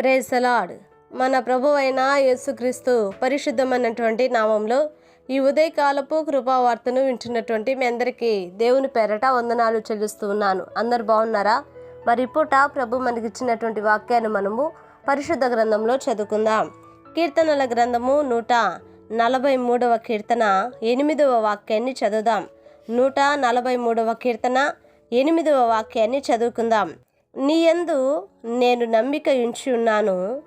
Praise the Lord మన ప్రభు అయిన యేసుక్రీస్తు పరిశుద్ధమైనటువంటి నామంలో ఈ ఉదయకాలపు కృపావార్తను వింటున్నటువంటి మీ అందరికీ దేవుని పేరట వందనాలు చెల్లిస్తూ ఉన్నాను. అందరు బాగున్నారా? మరి పూట ప్రభు మనకి ఇచ్చినటువంటి వాక్యాన్ని మనము పరిశుద్ధ గ్రంథంలో చదువుకుందాం. కీర్తనల గ్రంథము నూట నలభై మూడవ కీర్తన ఎనిమిదవ వాక్యాన్ని చదువుదాం. నూట నలభై మూడవ కీర్తన ఎనిమిదవ వాక్యాన్ని చదువుకుందాం. నీ యందు నేను నమ్మిక ఉంచి ఉన్నాను.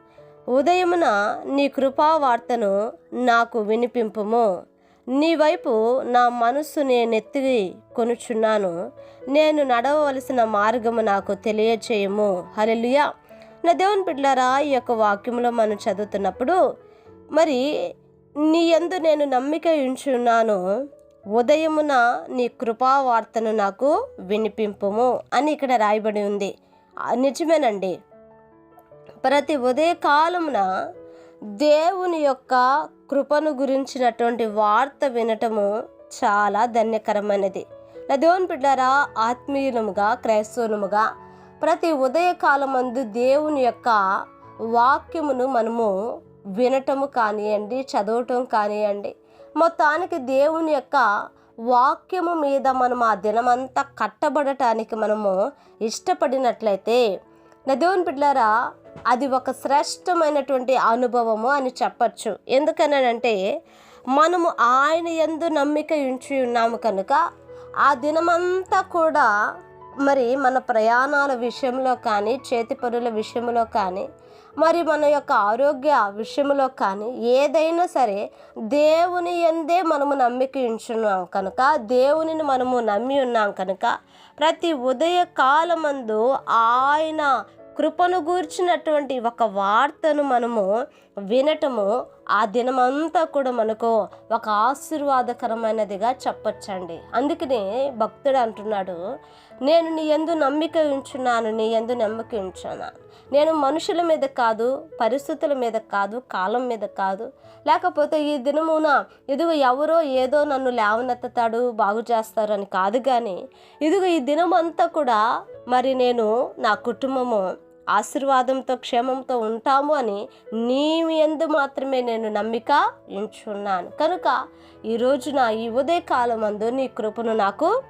ఉదయమున నీ కృపావార్తను నాకు వినిపింపుము. నీ వైపు నా మనస్సు నేనెత్తి కొనుచున్నాను. నేను నడవవలసిన మార్గము నాకు తెలియచేయము. హలెలుయా నా దేవుని బిడ్డారా ఈ యొక్క వాక్యంలో మనం చదువుతున్నప్పుడు మరి నీ యందు నేను నమ్మిక ఉంచున్నాను ఉదయమున నీ కృపావార్తను నాకు వినిపింపుము అని ఇక్కడ రాయబడి ఉంది. నిజమేనండి. ప్రతి ఉదయకాలమున దేవుని యొక్క కృపను గురించినటువంటి వార్త వినటము చాలా ధన్యకరమైనది. నా దేవుని బిడ్డారా ఆత్మీయులముగా క్రైస్తవులముగా ప్రతి ఉదయకాలమందు దేవుని యొక్క వాక్యమును మనము వినటము కానివ్వండి చదవటం కానివ్వండి మొత్తానికి దేవుని యొక్క వాక్యము మీద మనం ఆ దినమంతా కట్టబడటానికి మనము ఇష్టపడినట్లయితే నా దేవుని బిడ్డారా అది ఒక శ్రేష్టమైనటువంటి అనుభవము అని చెప్పచ్చు. ఎందుకనంటే మనము ఆయన ఎందు నమ్మిక ఉంచి ఉన్నాము కనుక ఆ దినమంతా కూడా మరి మన ప్రయాణాల విషయంలో కానీ చేతి పనుల విషయంలో కానీ మరి మన యొక్క ఆరోగ్య విషయంలో కానీ ఏదైనా సరే దేవుని ఎందే మనము నమ్మిక ఉంచున్నాం కనుక దేవునిని మనము నమ్మి ఉన్నాం కనుక ప్రతి ఉదయ కాలమందు ఆయన కృపను గూర్చినటువంటి ఒక వార్తను మనము వినటము ఆ దినమంతా కూడా మనకు ఒక ఆశీర్వాదకరమైనదిగా చెప్పొచ్చండి. అందుకనే భక్తుడు అంటున్నాడు నేను నీ ఎందు నమ్మిక ఉంచున్నాను నీ ఎందు నమ్మిక ఉంచున్నాను నేను మనుషుల మీద కాదు పరిస్థితుల మీద కాదు కాలం మీద కాదు. లేకపోతే ఈ దినమున ఇదిగో ఎవరో ఏదో నన్ను లేవనెత్తుతాడు బాగు చేస్తారు అని కాదు కానీ ఇదిగో ఈ దినమంతా కూడా మరి నేను నా కుటుంబము ఆశీర్వాదంతో క్షేమంతో ఉంటాము అని నీ ఎందు మాత్రమే నేను నమ్మిక ఎంచున్నాను కనుక ఈరోజు నా ఈ ఉదయకాలం అందు నీ కృపను నాకు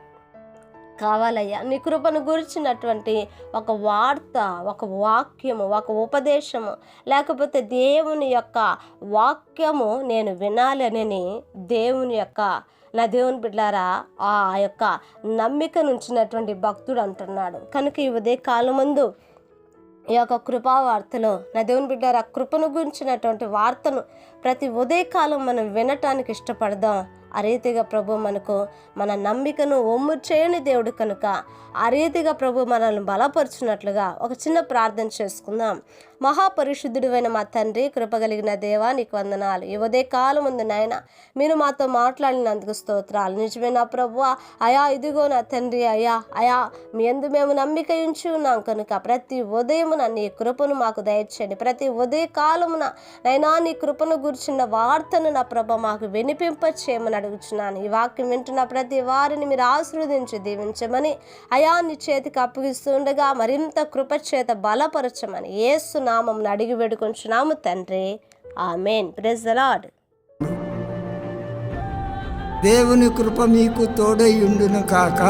కావాలయ్యా. నీ కృపను గురించినటువంటి ఒక వార్త ఒక వాక్యము ఒక ఉపదేశము లేకపోతే దేవుని యొక్క వాక్యము నేను వినాలని దేవుని యొక్క నా దేవుని బిడ్డారా ఆ యొక్క నమ్మిక నుంచినటువంటి భక్తుడు అంటున్నాడు. కనుక ఈ ఉదయ కాలం ముందు ఈ యొక్క కృపావార్తలో నా దేవుని బిడ్డారా కృపను గురించినటువంటి వార్తను ప్రతి ఉదయకాలం మనం వినటానికి ఇష్టపడదాం. ఆ రీతిగా ప్రభు మనకు మన నమ్మికను ఒమ్ము చేయని దేవుడు కనుక ఆ రీతిగా ప్రభు మనల్ని బలపరుచున్నట్లుగా ఒక చిన్న ప్రార్థన చేసుకుందాం. మహాపరిశుద్ధుడైన మా తండ్రి కృపగలిగిన దేవా నీకు వందనాలు. ఈ ఉదయ కాలం ఉంది నాయన మీరు మాతో మాట్లాడినందుకు స్తోత్రాలు. నిజమైన ప్రభు? అయా ఇదిగో నా తండ్రి అయా అయా మీ ఎందు మేము నమ్మిక ఉంచి ఉన్నాం కనుక ప్రతి ఉదయమున నీ కృపను మాకు దయచేయండి. ప్రతి ఉదయ కాలమున నైనా నీ కృపను గుర్చిన వార్తను నా ప్రభ మాకు వినిపింప చేయమని అడుగుచున్నాను. ఈ వాక్యం వింటున్న ప్రతి వారిని మీరు ఆశీర్వదించి దీవించమని అయా నీ చేతికి అప్పగిస్తుండగా మరింత కృప చేత బలపరచమని ఏసు నామం అడిగి వేడుకొంచున్నాము తండ్రి. ఆమెన్. ప్రెజ్ ద దేవుని కృప మీకు తోడై ఉండును కాక.